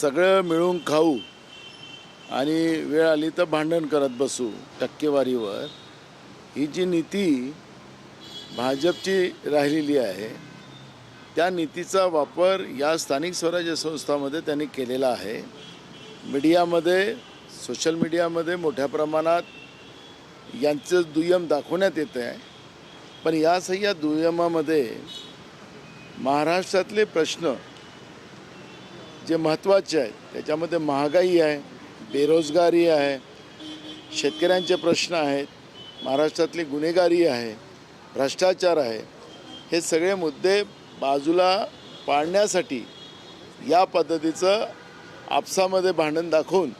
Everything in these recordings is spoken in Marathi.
सगळं मिळून खाऊ आणि वेळ आली तर भांडण करत बसू टक्केवारीवर. ही जी नीती भाजपची राहिलेली आहे त्या नीतीचा वापर या स्थानिक स्वराज्य संस्थामध्ये त्यांनी केलेला आहे. मीडियामध्ये सोशल मीडियामध्ये मोठ्या प्रमाणात यांचं दुय्यम दाखवण्यात येतं आहे. पण या सह्या दुय्यमामध्ये महाराष्ट्रातले प्रश्न जे महत्त्वाचे आहेत त्याच्यामध्ये महागाई आहे बेरोजगारी आहे शेतकऱ्यांचे प्रश्न आहेत महाराष्ट्रातली गुन्हेगारी आहे भ्रष्टाचार आहे हे सगळे मुद्दे बाजूला पाळण्यासाठी या पद्धतीचं आपसामध्ये भांडण दाखवून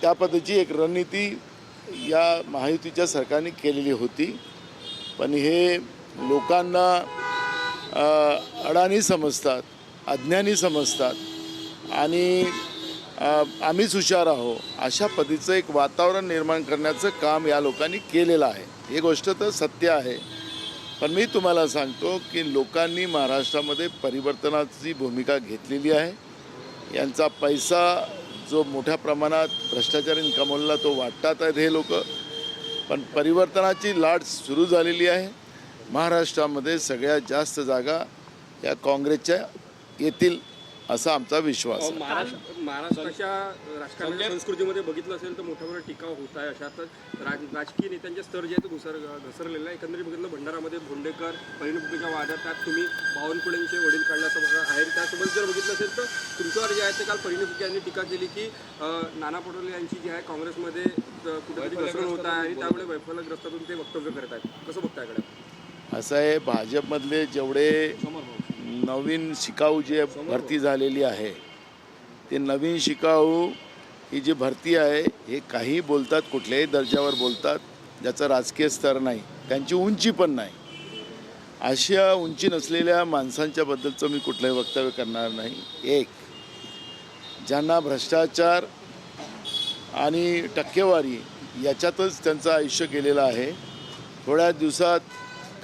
त्या पद्धतीची एक रणनीती या महायुतीच्या सरकारने केलेली होती. पण हे लोकांना अडाणी समजतात. अज्ञानी समजतात. आणि आम्हीच हुशार आहो अशा पद्धतीचं एक वातावरण निर्माण करण्याचं काम या लोकांनी केलेलं आहे. ही गोष्ट तर सत्य आहे. पण मी तुम्हाला सांगतो की लोकांनी महाराष्ट्रामध्ये परिवर्तनाची भूमिका घेतलेली आहे. यांचा पैसा जो मोठ्या प्रमाणात भ्रष्टाचारीन कमवला तो वाटतात आहेत हे लोक. पण परिवर्तनाची लाट सुरू झालेली आहे. महाराष्ट्रामध्ये सगळ्यात जास्त जागा या काँग्रेसच्या येतील असा आमचा विश्वास आहे. महाराष्ट्र महाराष्ट्राच्या राजकारणाच्या संस्कृतीमध्ये बघितलं असेल तर मोठ्या मोठ्या टीका होत आहे अशातच राज राजकीय नेत्यांचे स्तर जे आहे तो घसर घसरलेला आहे. एकंदरीत बघितलं भंडारामध्ये भोंडेकर परिणितीच्या वादात त्यात तुम्ही. बावनकुळेंचे वडील काढल्याचं बघा आहे. त्यासोबत जर बघितलं असेल तर तुमच्यावर जे आहे ते काल परिणिती यांनी टीका केली की नाना पटोले यांची जी आहे काँग्रेसमध्ये कुठेतरी घसरण होत आहे आणि त्यामुळे वैफल्यग्रस्तातून ते वक्तव्य करत आहेत कसं बघतायकडे असं आहे भाजपमधले जेवढे नवीन शिकाऊ जे भरती झालेली आहे ते नवीन शिकाऊ ही जी भरती आहे हे काही बोलतात कुठल्याही दर्जावर बोलतात ज्याचं राजकीय स्तर नाही त्यांची उंची पण नाही. अशा उंची नसलेल्या माणसांच्याबद्दलचं मी कुठलंही वक्तव्य करणार नाही. एक ज्यांना भ्रष्टाचार आणि टक्केवारी याच्यातच त्यांचं आयुष्य गेलेलं आहे थोड्या दिवसात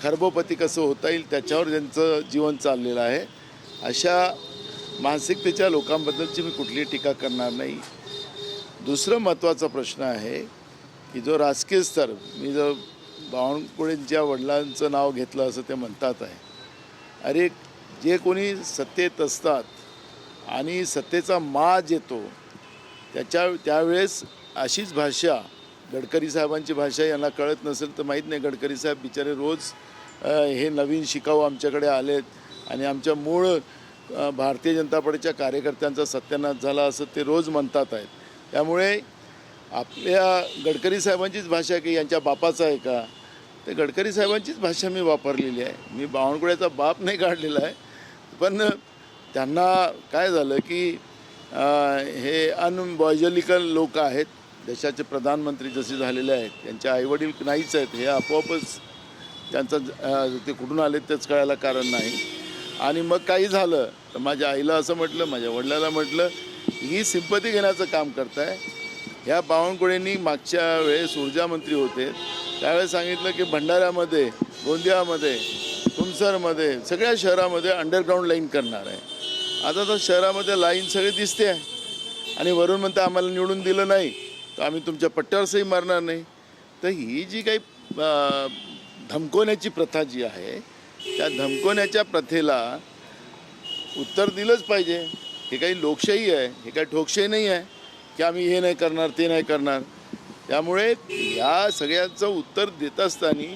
खरबोपती कसं होता येईल त्याच्यावर त्यांचं जीवन चाललेलं आहे अशा मानसिकतेच्या लोकांबद्दलची मी कुठलीही टीका करणार नाही. दुसरं महत्त्वाचा प्रश्न आहे की जो राजकीय स्तर मी जर बावनकुळेंच्या वडिलांचं नाव घेतलं असं ते म्हणतात आहे अरे जे कोणी सत्तेत असतात आणि सत्तेचा माज येतो त्याच्या त्यावेळेस अशीच भाषा गडकरी साहेबांची भाषा यांना कळत नसेल तर माहीत नाही. गडकरी साहेब बिचारे रोज हे नवीन शिकाऊ आमच्याकडे आलेत आणि आमच्या मूळ भारतीय जनता पार्टीच्या कार्यकर्त्यांचा सत्यानाश झाला असं ते रोज म्हणतात आहेत. त्यामुळे आपल्या गडकरी साहेबांचीच भाषा की यांच्या बापाचा आहे का? ते गडकरी साहेबांचीच भाषा मी वापरलेली आहे. मी बावनकुळ्याचा बाप नाही काढलेला आहे. पण त्यांना काय झालं की हे अनबॉयजलिकल लोक आहेत. देशाचे प्रधानमंत्री जसे झालेले आहेत त्यांचे आईवडील नाहीच आहेत हे आपोआपच त्यांचं ते कुठून आले तेच कळायला कारण नाही. आणि मग काही झालं तर माझ्या आईला असं म्हटलं माझ्या वडिलाला म्हटलं ही सिंपती घेण्याचं काम करताय. ह्या बावनकुळेंनी मागच्या वेळेस ऊर्जा मंत्री होते. त्यावेळेस सांगितलं की भंडाऱ्यामध्ये गोंदियामध्ये तुमसरमध्ये सगळ्या शहरामध्ये अंडरग्राऊंड लाईन करणार आहे. आता तर शहरामध्ये लाईन सगळी दिसते आहे. आणि वरून म्हणता आम्हाला निवडून दिलं नाही. तर आम्ही तुमच्या पट्ट्यावर सही मारणार नाही. तर ही जी काही धमकवण्याची प्रथा जी आहे त्या धमकवण्याच्या प्रथेला उत्तर दिलंच पाहिजे. हे काही लोकशाही आहे हे काही ठोकशाही नाही आहे की आम्ही हे नाही करणार ते नाही करणार. त्यामुळे या सगळ्यांचं उत्तर देत असताना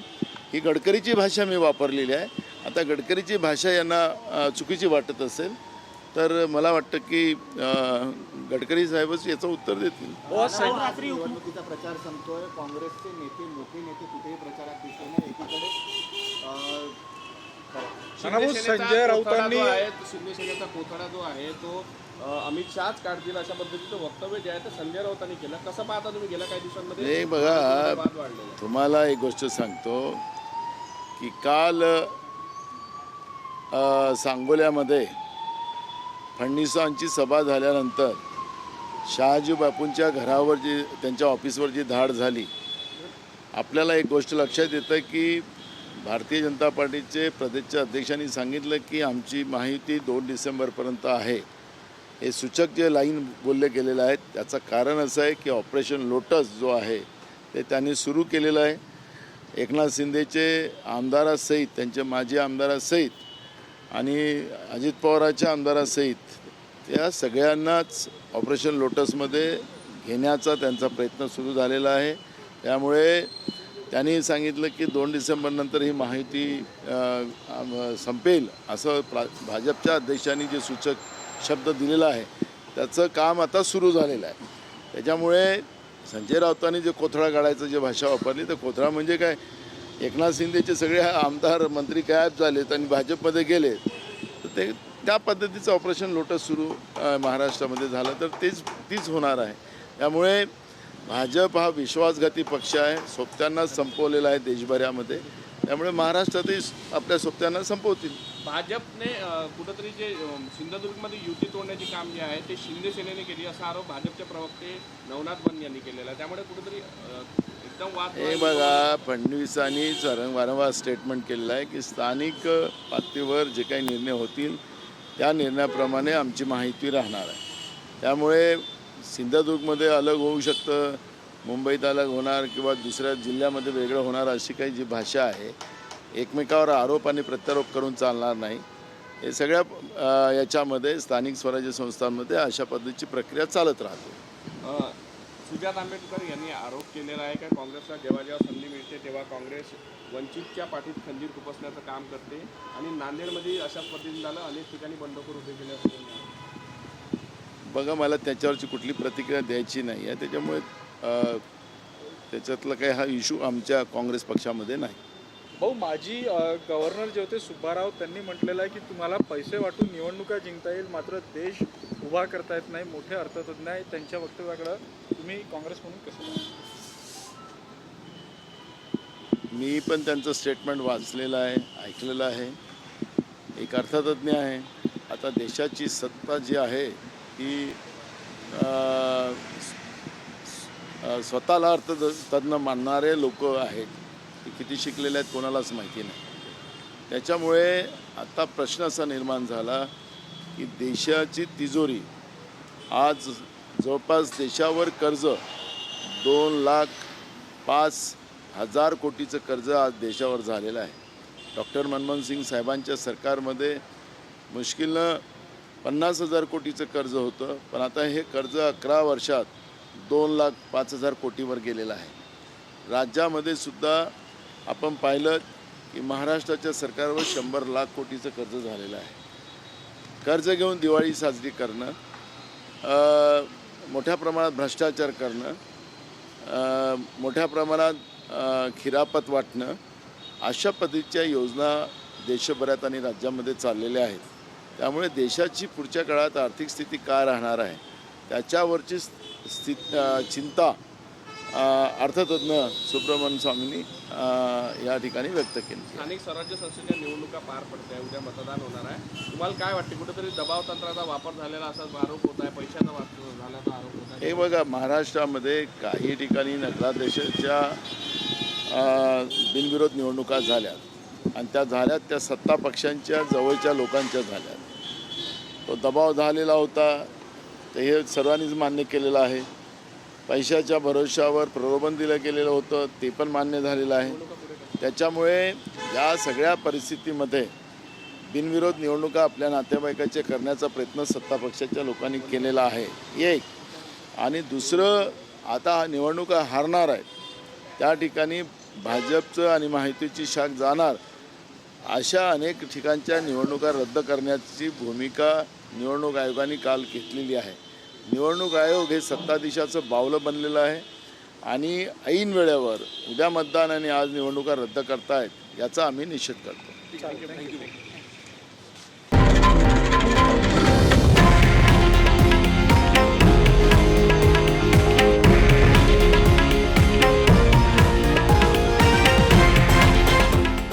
ही गडकरीची भाषा मी वापरलेली आहे. आता गडकरीची भाषा यांना चुकीची वाटत असेल. तर मला वाटतं की गडकरी साहेबच याचं उत्तर देतील. रात्री निवडणुकीचा प्रचार संपतोय. काँग्रेसचे नेते मोठे नेते कुठेही प्रचारात दिसले नाही. एकीकडे संजय राऊतांनी शिवसेनेचा कोथळा जो आहे तो अमित शहाच काढतील अशा पद्धतीचं वक्तव्य जे आहे ते संजय राऊतांनी केलं. कसं पाहता तुम्ही गेल्या काही दिवसांमध्ये? हे बघा तुम्हाला एक गोष्ट सांगतो की काल सांगोल्यामध्ये फडणवीसांची सभा झाल्यानंतर शहाजी बापूंच्या घरावर जी त्यांच्या ऑफिसवर जी धाड झाली आपल्याला एक गोष्ट लक्षात येतं की भारतीय जनता पार्टीचे प्रदेशच्या अध्यक्षांनी सांगितलं की आमची माहिती दोन डिसेंबरपर्यंत आहे. हे सूचक जे लाईन बोलले गेलेलं आहे त्याचं कारण असं आहे की ऑपरेशन लोटस जो आहे ते त्यांनी सुरू केलेलं आहे. एकनाथ शिंदेचे आमदारासहित त्यांचे माजी आमदारासहित आणि अजित पवाराच्या आमदारासहित त्या सगळ्यांनाच ऑपरेशन लोटसमध्ये घेण्याचा त्यांचा प्रयत्न सुरू झालेला आहे. त्यामुळे त्यांनी सांगितलं की दोन डिसेंबरनंतर ही माहिती संपेल असं प्रा भाजपच्या अध्यक्षांनी जे सूचक शब्द दिलेला आहे त्याचं काम आता सुरू झालेलं आहे. त्याच्यामुळे संजय राऊतांनी जे कोथळा काढायचं जे भाषा वापरली तर कोथळा म्हणजे काय? एकनाथ शिंदेचे सगळे आमदार मंत्री गायब झालेत आणि भाजपमध्ये गेले. तर ते त्या पद्धतीचं ऑपरेशन लोटस सुरू महाराष्ट्रामध्ये झालं. तर तेच तीच होणार आहे. त्यामुळे भाजप हा विश्वासघाती पक्ष आहे. सोबत्यांना संपवलेला आहे देशभरामध्ये. त्यामुळे महाराष्ट्रातही आपल्या सोबत्यांना संपवतील. भाजपने कुठंतरी जे सिंधुदुर्गमध्ये युती तोडण्याची काम जे आहे ते शिंदे सेनेने केली असा आरोप भाजपचे प्रवक्ते नवनाथ बन यांनी केलेला आहे. त्यामुळे कुठंतरी एकदम वाद हे बघा फडणवीसांनी वारंवार स्टेटमेंट केलेलं आहे की स्थानिक पातळीवर जे काही निर्णय होतील त्या निर्णयाप्रमाणे आमची माहिती राहणार आहे. त्यामुळे सिंधुदुर्गमध्ये अलग होऊ शकतं मुंबईत अलग होणार किंवा दुसऱ्या जिल्ह्यामध्ये वेगळं होणार अशी काही जी भाषा आहे एकमेकावर आरोप आणि प्रत्यारोप करून चालणार नाही. हे सगळ्या याच्यामध्ये स्थानिक स्वराज्य संस्थांमध्ये अशा पद्धतीची प्रक्रिया चालत राहते. सुजात आंबेडकर यांनी आरोप केलेला आहे का? काँग्रेसला जेव्हा जेव्हा संधी मिळते तेव्हा काँग्रेस वंचितच्या पाठीत खंजीर खुपसण्याचं काम करते आणि नांदेडमध्ये अशाच पद्धतीने झालं अनेक ठिकाणी बंडखोर उभे केले बघा मला त्याच्यावरची कुठली प्रतिक्रिया द्यायची नाही आहे त्याच्यामुळे त्याच्यातला काही हा इशू आमच्या काँग्रेस पक्षामध्ये नाही. भाऊ माजी गव्हर्नर जे होते सुब्बाराव त्यांनी म्हटलेलं आहे की तुम्हाला पैसे वाटून निवडणुका जिंकता येईल मात्र देश उभा करता येत नाही मोठे अर्थतज्ञ आहे. त्यांच्या वक्तव्याकडं तुम्ही काँग्रेस म्हणून कसं? मी पण त्यांचं स्टेटमेंट वाचलेलं आहे ऐकलेलं आहे. एक अर्थतज्ञ आहे. आता देशाची सत्ता जी आहे ती स्वतःला अर्थतज्ञ मानणारे लोक आहेत ते किती शिकलेले आहेत कोणालाच माहिती नाही. त्याच्यामुळे आता प्रश्न असा निर्माण झाला की देशाची तिजोरी आज जवळपास देशावर कर्ज दोन लाख पाच हजार कोटीचं कर्ज आज देशावर झालेलं आहे. डॉक्टर मनमोहन सिंग साहेबांच्या सरकारमध्ये मुश्किलनं पन्नास हजार कोटीचं कर्ज होतं पण आता हे कर्ज अकरा वर्षात दोन लाख पाच हजार कोटीवर गेलेला आहे. राज्यामध्ये सुद्धा आपण पाहिलं की महाराष्ट्राच्या सरकारवर शंभर लाख कोटीचं कर्ज झालेलं आहे. कर्ज घेऊन दिवाळी साजरी करणं मोठ्या प्रमाणात भ्रष्टाचार करणं मोठ्या प्रमाणात खिरापत वाटणं अशा पद्धतीच्या योजना देशभरात आणि राज्यामध्ये चाललेल्या आहेत. त्यामुळे देशाची पुढच्या काळात आर्थिक स्थिती काय राहणार आहे त्याच्यावरची स्थित चिंता अर्थतज्ञ सुब्रमण्यम स्वामींनी या ठिकाणी व्यक्त केली स्थानिक स्वराज्य संस्थेच्या निवडणुका पार पडत आहे. उद्या मतदान होणार आहे. तुम्हाला काय वाटते? कुठेतरी दबाव तंत्राचा वापर झालेला असा आरोप होत आहे. पैशाचा वापर झाल्याचा आरोप होत आहे. हे बघा महाराष्ट्रामध्ये काही ठिकाणी नगराध्यक्षाच्या बिनविरोध निवडणुका झाल्या. आणि त्या झाल्यात त्या सत्ता पक्षांच्या जवळच्या लोकांच्या झाल्यात. तो दबाव झालेला होता. तर हे सर्वांनीच मान्य केलेलं आहे. पैशाच्या भरोशावर प्रलोभन दिलं गेलेलं होतं ते पण मान्य झालेलं आहे. त्याच्यामुळे या सगळ्या परिस्थितीमध्ये बिनविरोध निवडणुका आपल्या नातेवाईकाचे करण्याचा प्रयत्न सत्ता पक्षाच्या लोकांनी केलेला आहे. एक. आणि दुसरं आता निवडणुका हारणार आहेत. त्या ठिकाणी भाजपचं आणि माहितीची शाख जाणार. अशा अनेक ठिकाणच्या निवडणुका रद्द करण्याची भूमिका निवडणूक आयोगाने काल घेतलेली आहे. निवडणूक आयोग हे सत्ताधीशाचं बावलं बनलेलं आहे आणि ऐन वेळेवर उद्या मतदान आणि आज निवडणुका रद्द करतायत याचा आम्ही निषेध करतो.